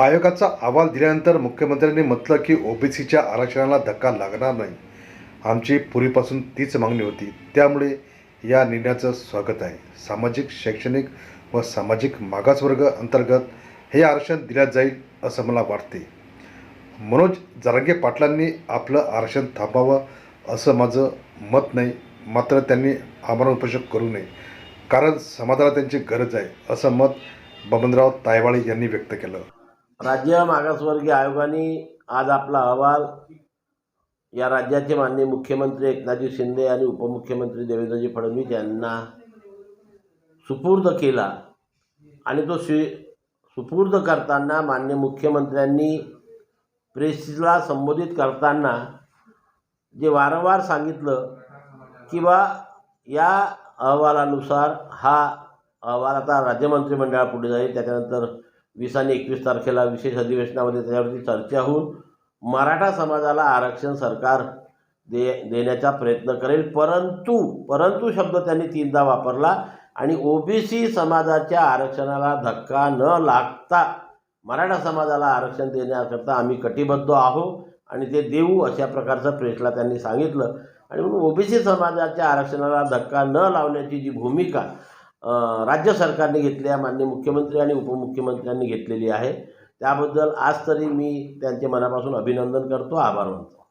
आयोगाचा अहवाल दिल्यानंतर मुख्यमंत्र्यांनी म्हटलं की ओबीसीच्या आरक्षणाला धक्का लागणार नाही. आमची पूर्वीपासून तीच मागणी होती. त्यामुळे या निर्णयाचं स्वागत आहे. सामाजिक शैक्षणिक व सामाजिक मागासवर्ग अंतर्गत हे आरक्षण दिल्या जाईल असं मला वाटते. मनोज जरांगे पाटलांनी आपलं आरक्षण थांबावं असं माझं मत नाही. मात्र त्यांनी आमरण करू नये. कारण समाजाला त्यांची गरज आहे असं मत बबनराव तायवाळे यांनी व्यक्त केलं. राज्य मागासवर्गीय आयोगाने आज आपला अहवाल या राज्याचे माननीय मुख्यमंत्री एकनाथजी शिंदे आणि उपमुख्यमंत्री देवेंद्रजी फडणवीस यांना सुपूर्द केला. आणि तो स्वी सुपूर्द करताना मान्य मुख्यमंत्र्यांनी प्रेसला संबोधित करताना जे वारंवार सांगितलं की बा या अहवालानुसार हा अहवाल आता राज्य मंत्रिमंडळापुढे जाईल. त्याच्यानंतर वीस आणि एकवीस तारखेला विशेष अधिवेशनामध्ये त्याच्यावरती चर्चा होऊन मराठा समाजाला आरक्षण सरकार दे देण्याचा प्रयत्न करेल. परंतु परंतु शब्द त्यांनी तीनदा वापरला आणि ओबीसी समाजाच्या आरक्षणाला धक्का न लागता मराठा समाजाला आरक्षण देण्याकरता आम्ही कटिबद्ध आहोत आणि ते देऊ अशा प्रकारचं प्रेसला त्यांनी सांगितलं. आणि म्हणून ओबीसी समाजाच्या आरक्षणाला धक्का न लावण्याची जी भूमिका राज्य सरकारने घेतली आहे माननीय मुख्यमंत्री आणि उपमुख्यमंत्र्यांनी घेतलेली आहे. त्याबद्दल आज तरी मी त्यांचे मनापासून अभिनंदन करतो. आभार मानतो.